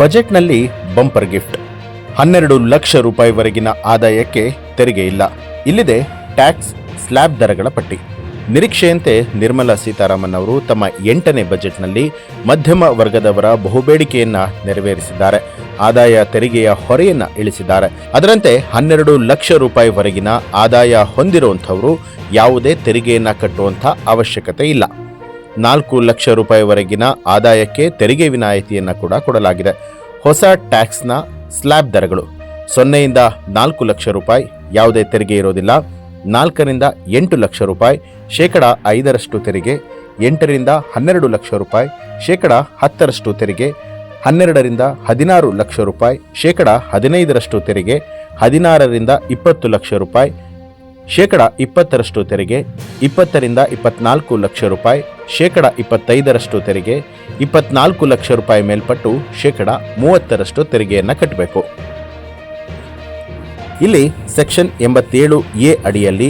ಬಜೆಟ್ನಲ್ಲಿ bumper gift. ಹನ್ನೆರಡು ಲಕ್ಷ ರೂಪಾಯಿವರೆಗಿನ ಆದಾಯಕ್ಕೆ ತೆರಿಗೆ ಇಲ್ಲ. ಇಲ್ಲಿದೆ ಟ್ಯಾಕ್ಸ್, ಸ್ಲ್ಯಾಬ್ ದರಗಳ ಪಟ್ಟಿ. ನಿರೀಕ್ಷೆಯಂತೆ ನಿರ್ಮಲಾ ಸೀತಾರಾಮನ್ ಅವರು ತಮ್ಮ ಎಂಟನೇ ಬಜೆಟ್ನಲ್ಲಿ ಮಧ್ಯಮ ವರ್ಗದವರ ಬಹುಬೇಡಿಕೆಯನ್ನ ನೆರವೇರಿಸಿದ್ದಾರೆ. ಆದಾಯ ತೆರಿಗೆಯ ಹೊರೆಯನ್ನ ಇಳಿಸಿದ್ದಾರೆ. ಅದರಂತೆ ಹನ್ನೆರಡು ಲಕ್ಷ ರೂಪಾಯಿವರೆಗಿನ ಆದಾಯ ಹೊಂದಿರುವಂಥವರು ಯಾವುದೇ ತೆರಿಗೆಯನ್ನ ಕಟ್ಟುವಂಥ ಅವಶ್ಯಕತೆ ಇಲ್ಲ. ನಾಲ್ಕು ಲಕ್ಷ ರೂಪಾಯಿವರೆಗಿನ ಆದಾಯಕ್ಕೆ ತೆರಿಗೆ ವಿನಾಯಿತಿಯನ್ನು ಕೂಡ ಕೊಡಲಾಗಿದೆ. ಹೊಸ ಟ್ಯಾಕ್ಸ್ನ ಸ್ಲ್ಯಾಬ್ ದರಗಳು. ಸೊನ್ನೆಯಿಂದ ನಾಲ್ಕು ಲಕ್ಷ ರೂಪಾಯಿ, ಯಾವುದೇ ತೆರಿಗೆ ಇರೋದಿಲ್ಲ. ನಾಲ್ಕರಿಂದ ಎಂಟು ಲಕ್ಷ ರೂಪಾಯಿ, ಶೇಕಡ ಐದರಷ್ಟು ತೆರಿಗೆ. ಎಂಟರಿಂದ ಹನ್ನೆರಡು ಲಕ್ಷ ರೂಪಾಯಿ, ಶೇಕಡ ಹತ್ತರಷ್ಟು ತೆರಿಗೆ. ಹನ್ನೆರಡರಿಂದ ಹದಿನಾರು ಲಕ್ಷ ರೂಪಾಯಿ, ಶೇಕಡ ಹದಿನೈದರಷ್ಟು ತೆರಿಗೆ. ಹದಿನಾರರಿಂದ ಇಪ್ಪತ್ತು ಲಕ್ಷ ರೂಪಾಯಿ ಶೇಕಡ ಇಪ್ಪತ್ತರಷ್ಟು ತೆರಿಗೆ, ಇಪ್ಪತ್ತರಿಂದ ಇಪ್ಪತ್ನಾಲ್ಕು ಲಕ್ಷ ರೂಪಾಯಿ, ಶೇಕಡ ಇಪ್ಪತ್ತೈದರಷ್ಟು ತೆರಿಗೆ, ಇಪ್ಪತ್ನಾಲ್ಕು ಲಕ್ಷ ರೂಪಾಯಿ ಮೇಲ್ಪಟ್ಟು ಶೇಕಡ ಮೂವತ್ತರಷ್ಟು ತೆರಿಗೆಯನ್ನು ಕಟ್ಟಬೇಕು. ಇಲ್ಲಿ ಸೆಕ್ಷನ್ ಎಂಬತ್ತೇಳು ಎ ಅಡಿಯಲ್ಲಿ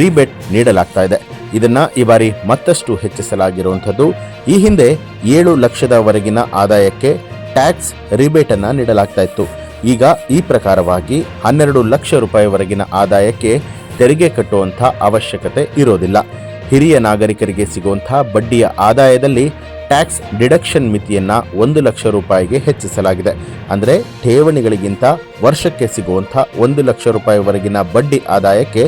ರಿಬೆಟ್ ನೀಡಲಾಗ್ತಾ ಇದೆ. ಇದನ್ನ ಈ ಬಾರಿ ಮತ್ತಷ್ಟು ಹೆಚ್ಚಿಸಲಾಗಿರುವಂಥದ್ದು. ಈ ಹಿಂದೆ ಏಳು ಲಕ್ಷದವರೆಗಿನ ಆದಾಯಕ್ಕೆ ಟ್ಯಾಕ್ಸ್ ರಿಬೇಟ್ ಅನ್ನ ನೀಡಲಾಗ್ತಾ ಇತ್ತು. ಈಗ ಈ ಪ್ರಕಾರವಾಗಿ ಹನ್ನೆರಡು ಲಕ್ಷ ರೂಪಾಯಿವರೆಗಿನ ಆದಾಯಕ್ಕೆ ತೆರಿಗೆ ಕಟ್ಟುವಂಥ ಅವಶ್ಯಕತೆ ಇರೋದಿಲ್ಲ. ಹಿರಿಯ ನಾಗರಿಕರಿಗೆ ಸಿಗುವಂತಹ ಬಡ್ಡಿಯ ಆದಾಯದಲ್ಲಿ ಟ್ಯಾಕ್ಸ್ ಡಿಡಕ್ಷನ್ ಮಿತಿಯನ್ನು ಒಂದು ಲಕ್ಷ ರೂಪಾಯಿಗೆ ಹೆಚ್ಚಿಸಲಾಗಿದೆ. ಅಂದರೆ ಠೇವಣಿಗಳಿಗಿಂತ ವರ್ಷಕ್ಕೆ ಸಿಗುವಂಥ ಒಂದು ಲಕ್ಷ ರೂಪಾಯಿವರೆಗಿನ ಬಡ್ಡಿ ಆದಾಯಕ್ಕೆ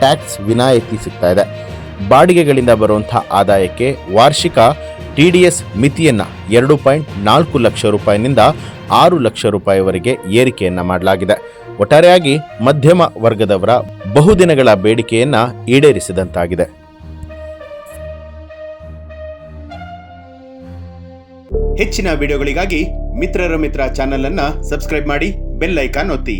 ಟ್ಯಾಕ್ಸ್ ವಿನಾಯಿತಿ ಸಿಗ್ತಾ ಇದೆ. ಬಾಡಿಗೆಗಳಿಂದ ಬರುವಂಥ ಆದಾಯಕ್ಕೆ ವಾರ್ಷಿಕ ಟಿ ಡಿ ಎಸ್ ಮಿತಿಯನ್ನು ಎರಡು ಪಾಯಿಂಟ್ ನಾಲ್ಕು ಲಕ್ಷ ರೂಪಾಯಿನಿಂದ ಆರು ಲಕ್ಷ ರೂಪಾಯಿವರೆಗೆ ಏರಿಕೆಯನ್ನು ಮಾಡಲಾಗಿದೆ. ಒಟ್ಟಾರೆಯಾಗಿ ಮಧ್ಯಮ ವರ್ಗದವರ ಬಹುದಿನಗಳ ಬೇಡಿಕೆಯನ್ನ ಈಡೇರಿಸಿದಂತಾಗಿದೆ. ಹೆಚ್ಚಿನ ವಿಡಿಯೋಗಳಿಗಾಗಿ ಮಿತ್ರರ ಮಿತ್ರ ಚಾನೆಲ್ ಅನ್ನ ಸಬ್ಸ್ಕ್ರೈಬ್ ಮಾಡಿ ಬೆಲ್ ಐಕಾನ್ ಒತ್ತಿ.